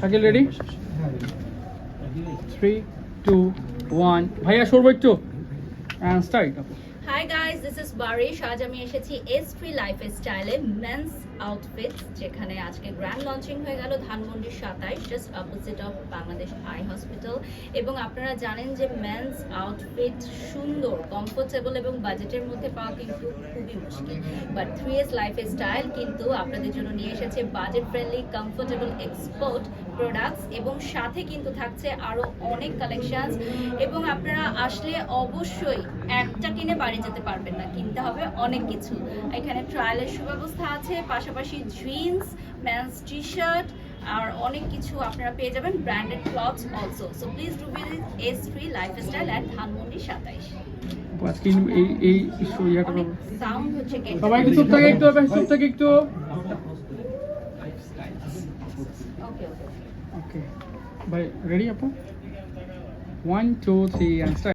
Shakil ready three two one ভাইয়া সরবো একটু? And start hi guys this is Barish আজ আমি এসেছি এস ফ্রি লাইফ স্টাইলে মেন্স আউটফিট যেখানে আজকে গ্র্যান্ড লঞ্চিং হয়ে গেল ধানমন্ডির সাতাইশ just opposite of Bangladesh eye hospital এবং আপনারা জানেন যে মেন্স আউটফিট সুন্দর কমফোর্টেবল এবং বাজেটের মধ্যে পাওয়া কিন্তু খুবই মুশকিল। But three S life style কিন্তু আপনাদের জন্য নিয়ে এসেছে budget friendly comfortable export products এবং সাথে কিন্তু থাকছে আরও অনেক কালেকশনস এবং আপনারা আসলে অবশ্যই একটা কিনে বাড়ি যেতে পারবেন না। কিনতে হবে অনেক কিছু। এখানে ট্রায়ালের সুব্যবস্থা আছে পাশাপাশি জিন্স ম্যান্স টি শার্ট আর অনেক কিছু আপনারা পেয়ে যাবেন branded clothes also so please do visit S free lifestyle at Dhanmondi সাতাইশ। আজকে এই এই ইয়াটা সাউন্ড হচ্ছে সবাই একটু চুপ থাকে একটু চুপ থাকে একটু। ওকে ওকে ওকে ভাই রেডি আপু? One two three and start